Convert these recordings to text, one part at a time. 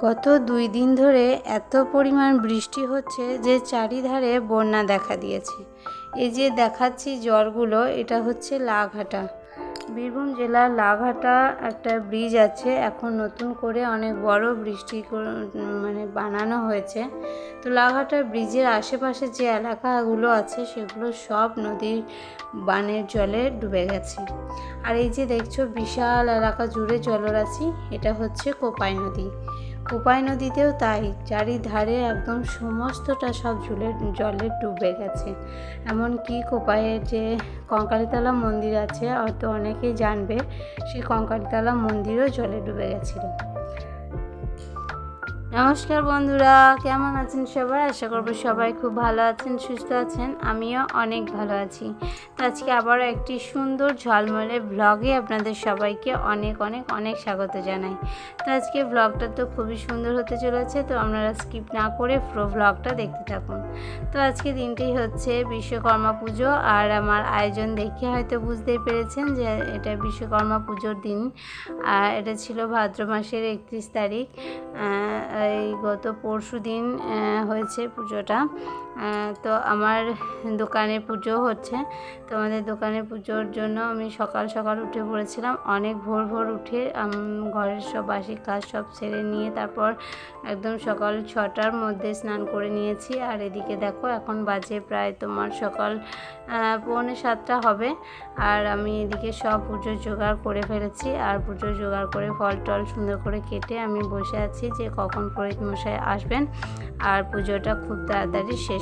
গত দুই দিন ধরে এত পরিমাণ বৃষ্টি হচ্ছে যে চারিধারে বন্যা দেখা দিয়েছে। এই যে দেখাচ্ছি জলগুলো এটা হচ্ছে লাঘাটা। বীরভূম জেলার লাঘাটা একটা ব্রিজ আছে, এখন নতুন করে অনেক বড় বৃষ্টি মানে বানানো হয়েছে। তো লাঘাটা ব্রিজের আশেপাশে যে এলাকাগুলো আছে, সেগুলো সব নদীর বানের জলে ডুবে গেছে। আর এই যে দেখছ, বিশাল এলাকা জুড়ে জলরাশি, এটা হচ্ছে কোপাই নদী। কোপাই নদীতেও তাই। চারিধারে একদম সমস্তটা সব ঝুলে, জলে ডুবে গেছে। এমনকি কোপাইয়ের যে কঙ্কালিতলা মন্দির আছে, হয়তো অনেকেই জানবে, সেই কঙ্কালীতলা মন্দিরও জলে ডুবে গেছিল। নমস্কার বন্ধুরা, কেমন আছেন সবাই? আশা করব সবাই খুব ভালো আছেন, সুস্থ আছেন। আমিও অনেক ভালো আছি। তো আজকে আবারও একটি সুন্দর ঝলমলে ব্লগে আপনাদের সবাইকে অনেক অনেক অনেক স্বাগত জানাই। তো আজকে ব্লগটা তো খুবই সুন্দর হতে চলেছে, তো আপনারা স্কিপ না করে পুরো ব্লগটা দেখতে থাকুন। তো আজকে দিনটি হচ্ছে বিশ্বকর্মা পুজো, আর আমার আয়োজন দেখে হয়তো বুঝতেই পেরেছেন যে এটা বিশ্বকর্মা পুজোর দিন। আর এটা ছিল ভাদ্র মাসের একত্রিশ তারিখ। এই গত পরশু দিন হয়েছে পুজোটা। তো আমার দোকানে পুজো হচ্ছে। তো আমাদের দোকানে পুজোর জন্য আমি সকাল সকাল উঠে পড়েছিলাম। অনেক ভোর ভোর উঠে ঘরের সব বাসি কাজ সব সেরে নিয়ে তারপর একদম সকাল ছটার মধ্যে স্নান করে নিয়েছি। আর এদিকে দেখো, এখন বাজে প্রায় তোমার সকাল পৌনে সাতটা হবে। আর আমি এদিকে সব পুজোর জোগাড় করে ফেলেছি। আর পুজোর জোগাড় করে ফল টল সুন্দর করে কেটে আমি বসে আছি যে কখন পুরোহিত মশাই আসবেন। আর পুজোটা খুব তাড়াতাড়ি শেষ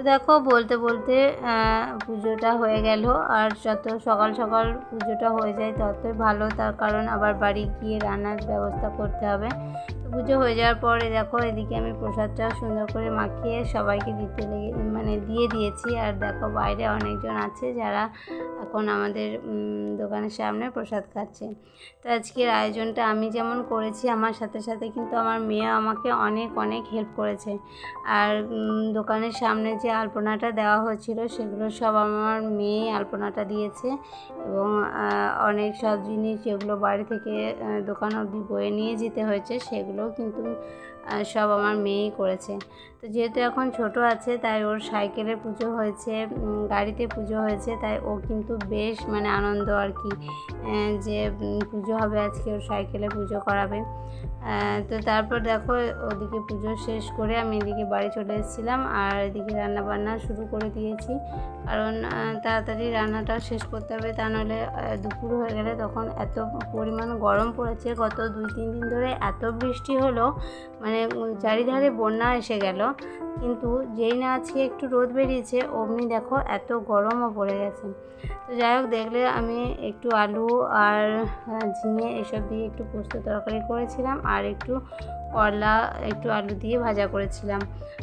তো দেখো বলতে বলতে পুজোটা হয়ে গেল। আর যত সকাল সকাল পুজোটা হয়ে যায়, ততই ভালো। তার কারণ আবার বাড়ি গিয়ে রান্নার ব্যবস্থা করতে হবে। তো পুজো হয়ে যাওয়ার পরে দেখো, এদিকে আমি প্রসাদটা সুন্দর করে মাখিয়ে সবাইকে দিতে লেগে মানে দিয়ে দিয়েছি। আর দেখো বাইরে অনেকজন আছে যারা এখন আমাদের দোকানের সামনে প্রসাদ খাচ্ছে। তো আজকের আয়োজনটা আমি যেমন করেছি, আমার সাথে সাথে কিন্তু আমার মেয়ে আমাকে অনেক অনেক হেল্প করেছে। আর দোকানের সামনে যে আলপনাটা দেওয়া হয়েছিল সেগুলো সব আমার মেয়ে আলপনাটা দিয়েছে। এবং অনেক সব জিনিস যেগুলো বাড়ি থেকে দোকান অবধি বয়ে নিয়ে যেতে হয়েছে, সেগুলোও কিন্তু সব আমার মেয়েই করেছে। তো যেহেতু এখন ছোট আছে, তাই ওর সাইকেলে পুজো হয়েছে গাড়িতে পুজো হয়েছে, তাই ও কিন্তু বেশ মানে আনন্দ আর কি যে পুজো হবে আজকে, ওর সাইকেলে পুজো করাবে। তো তারপর দেখো, ওদিকে পুজো শেষ করে আমি এদিকে বাড়ি চলে এসেছিলাম, আর এদিকে রান্না বান্না শুরু করে দিয়েছি। কারণ তাড়াতাড়ি রান্নাটা শেষ করতে হবে, তা নাহলে দুপুর হয়ে গেলে তখন এত পরিমাণ গরম পড়েছে, গত দুই, তিন দিন ধরে এত বৃষ্টি হলো মানে চারিধারে বন্যা এসে গেল। কিন্তু যেই না আজকে একটু রোদ বেরিয়েছে, অমনি দেখো এত গরমও পড়ে গেছে। তো যাই হোক, দেখলে আমি একটু আলু আর ঝিঙে এসব দিয়ে একটু পোস্ত তরকারি করেছিলাম। আর একটু করলা একটু আলু দিয়ে ভাজা করেছিলাম।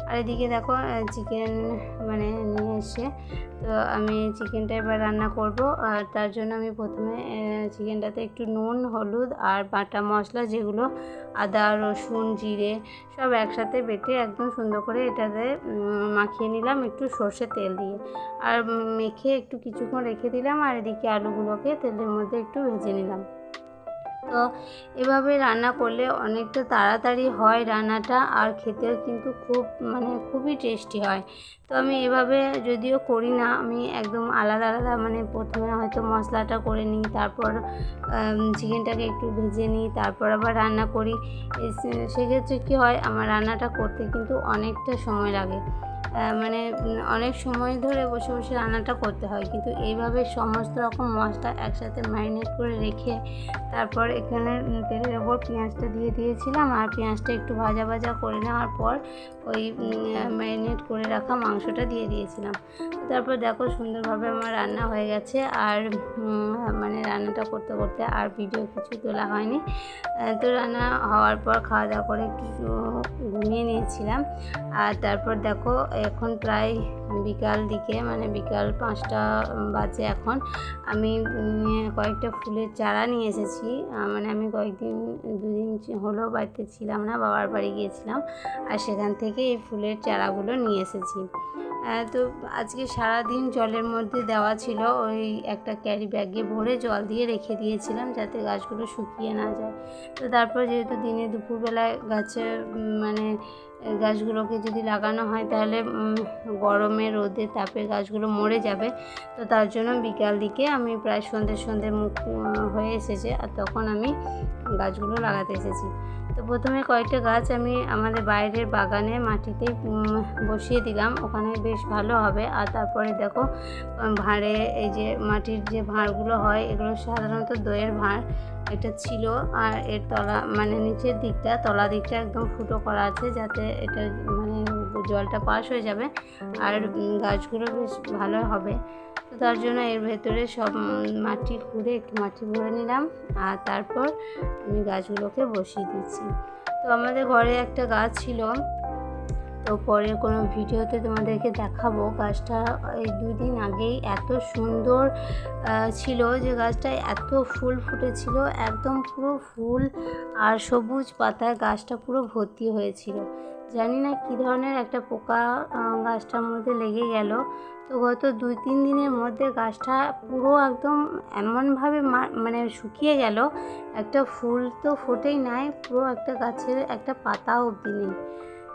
আর এদিকে দেখো চিকেন মানে নিয়ে এসে, তো আমি চিকেনটা এবার রান্না করব। আর তার জন্য আমি প্রথমে চিকেনটাতে একটু নুন, হলুদ আর বাটা মশলা, যেগুলো আদা, রসুন, জিরে, সব একসাথে বেটে একদম সুন্দর করে এটাতে মাখিয়ে নিলাম একটু সর্ষে তেল দিয়ে। আর মেখে একটু কিছুক্ষণ রেখে দিলাম, আর এদিকে আলুগুলোকে তেলের মধ্যে একটু ভেজে নিলাম। তো এভাবে রান্না করলে অনেকটা তাড়াতাড়ি হয় রান্নাটা আর খেতেও কিন্তু খুব মানে খুবই টেস্টি হয়। তো আমি এভাবে যদিও করি না, আমি একদম আলাদা আলাদা মানে প্রথমে হয়তো মশলাটা করে নিই, তারপর চিকেনটাকে একটু ভেজে নিই, তারপর আবার রান্না করি। সেক্ষেত্রে কী হয়, আমার রান্নাটা করতে কিন্তু অনেকটা সময় লাগে। মানে অনেক সময় ধরে বসে বসে রান্নাটা করতে হয়। কিন্তু এইভাবে সমস্ত রকম মশলা একসাথে ম্যারিনেট করে রেখে তারপর এখানে তেলের ওপর পেঁয়াজটা দিয়ে দিয়েছিলাম। আর পেঁয়াজটা একটু ভাজা ভাজা করে নেওয়ার পর ওই ম্যারিনেট করে রাখা মাংসটা দিয়ে দিয়েছিলাম। তারপর দেখো সুন্দরভাবে আমার রান্না হয়ে গেছে। আর মানে রান্নাটা করতে করতে আর ভিডিও কিছু তোলা হয়নি। তো রান্না হওয়ার পর খাওয়া দাওয়া করে একটু ঘুমিয়ে নিয়েছিলাম। আর তারপর দেখো এখন প্রায় বিকাল দিকে মানে বিকাল পাঁচটা বাজে এখন। আমি কয়েকটা ফুলের চারা নিয়ে এসেছি। মানে আমি কয়েকদিন, দুদিন হলো বাড়িতে ছিলাম না, বাবার বাড়ি গিয়েছিলাম। আর সেখান থেকে এই ফুলের চারাগুলো নিয়ে এসেছি। তো আজকে সারা দিন জলের মধ্যে দেওয়া ছিল। ওই একটা ক্যারি ব্যাগে ভরে জল দিয়ে রেখে দিয়েছিলাম যাতে গাছগুলো শুকিয়ে না যায়। তো তারপর যেহেতু দিনে দুপুরবেলায় গাছে মানে গাছগুলোকে যদি লাগানো হয় তাহলে গরমে রোদে তাপে গাছগুলো মরে যাবে। তো তার জন্য বিকাল দিকে আমি প্রায় সন্ধ্যে সন্ধ্যে মুখ হয়ে এসেছে। আর তখন আমি গাছগুলো লাগাতে এসেছি। তো প্রথমে কয়েকটা গাছ আমি আমাদের বাইরের বাগানে মাটিতে বসিয়ে দিলাম। ওখানে বেশ ভালো হবে। আর তারপরে দেখো ভাঁড়ে এই যে মাটির যে ভাঁড়গুলো হয়, এগুলো সাধারণত দইয়ের ভাঁড়। এটা ছিল। আর এর তলা মানে নিচের দিকটা, তলা দিকটা একদম ফুটো করা আছে যাতে এটা মানে জলটা পাস হয়ে যাবে আর গাছগুলো বেশ ভালো হবে। তো তার জন্য এর ভেতরে সব মাটি খুঁড়ে একটু মাটি ভরে নিলাম আর তারপর আমি গাছগুলোকে বসিয়ে দিচ্ছি। তো আমাদের ঘরে একটা গাছ ছিল। তো পরে কোনো ভিডিওতে তোমাদেরকে দেখাবো গাছটা। এই দুদিন আগেই এত সুন্দর ছিল যে গাছটায় এত ফুল ফুটেছিল, একদম পুরো ফুল আর সবুজ পাতায় গাছটা পুরো ভর্তি হয়েছিল। জানি না কী ধরনের একটা পোকা গাছটার মধ্যে লেগে গেল। তো গত দুই তিন দিনের মধ্যে গাছটা পুরো একদম এমনভাবে মানে শুকিয়ে গেল। একটা ফুল তো ফোটেই নাই, পুরো একটা গাছের একটা পাতা অবধি নেই।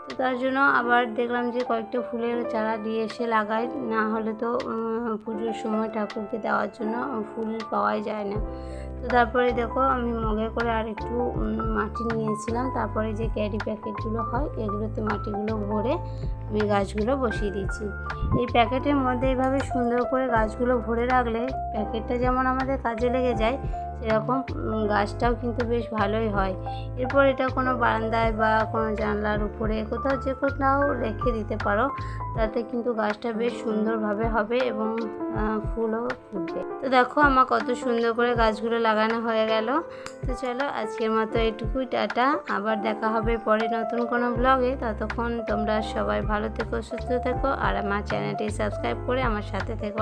তো তার জন্য আবার দেখলাম যে কয়েকটা ফুলের চারা দিয়ে এসে লাগাই, না হলে তো পুজোর সময় ঠাকুরকে দেওয়ার জন্য ফুল পাওয়াই যায় না। তো তারপরে দেখো আমি মগে করে আর একটু মাটি নিয়েছিলাম। তারপরে যে ক্যারি প্যাকেটগুলো হয়, এগুলোতে মাটিগুলো ভরে আমি গাছগুলো বসিয়ে দিয়েছি। এই প্যাকেটের মধ্যে এইভাবে সুন্দর করে গাছগুলো ভরে রাখলে প্যাকেটটা যেমন আমাদের কাজে লেগে যায় সেরকম উম, গাছটাও কিন্তু বেশ ভালোই হয়। এরপর এটা কোনো বারান্দায় বা কোনো জানলার উপরে কোথাও যে কোথাও রেখে দিতে পারো তাতে কিন্তু গাছটা বেশ সুন্দরভাবে হবে এবং ফুলও ফুটবে। তো দেখো আমার কত সুন্দর করে গাছগুলো লাগানো হয়ে গেল। তো চলো আজকের মতো এটুকুই টাটা। আবার দেখা হবে পরে নতুন কোনো ব্লগে। ততক্ষণ তোমরা সবাই ভালো থেকো সুস্থ থেকো আর আমার চ্যানেলটি সাবস্ক্রাইব করে আমার সাথে থেকো।